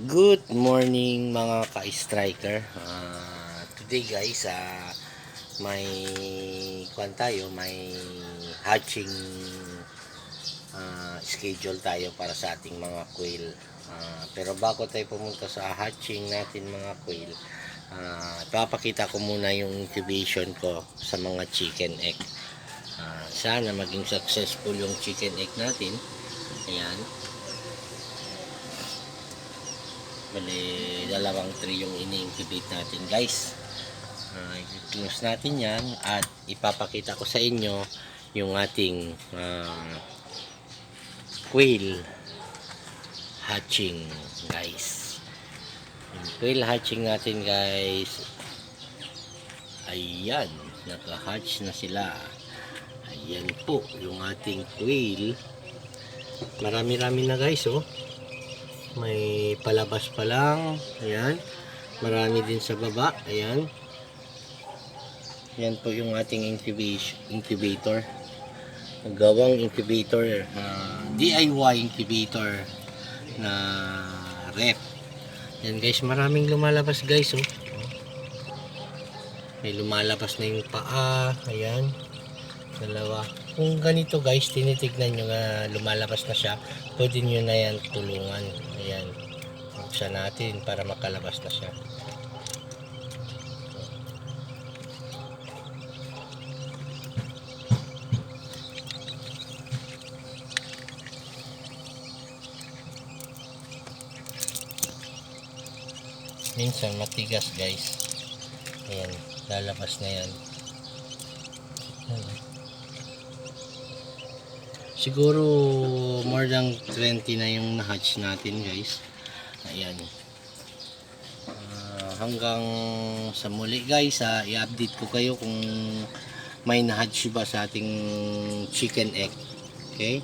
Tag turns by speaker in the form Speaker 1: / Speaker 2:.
Speaker 1: Good morning mga ka-striker. Ah, today guys, ah may kwan tayo, may hatching ah, schedule tayo para sa ating mga quail. Ah, pero bago tayo pumunta sa hatching natin mga quail, ah, papakita ko muna yung incubation ko sa mga chicken egg. Ah, sana maging successful yung chicken egg natin. Ayan. Bali, dalawang tray yung ini-incubate natin guys. Uh, i-close natin yan at ipapakita ko sa inyo yung ating ah, quail hatching guys. Yung quail hatching natin guys. Ayan, naka-hatch na sila. Ayan po yung ating quail. Marami-rami na guys oh. May palabas pa lang. Ayan. Marami din sa baba. Ayan. Yan po yung ating incubator. Gawang incubator. ah, DIY incubator na rep. Yan guys, maraming lumalabas guys. Oh. May lumalabas na yung paa. Ayan. Dalawa. Kung ganito guys, tinitignan nyo nga lumalabas na siya, pwede nyo na yan tulungan. Ayan. Buksan natin para makalabas na siya. Minsan matigas guys. Ayan, lalabas na yan. Ayan. Siguro more than 20 na yung na-hatch natin guys. Ayan. Ah, hanggang sa muli guys, ah, i-update ko kayo kung may na-hatch ba sa ating chicken egg. Okay?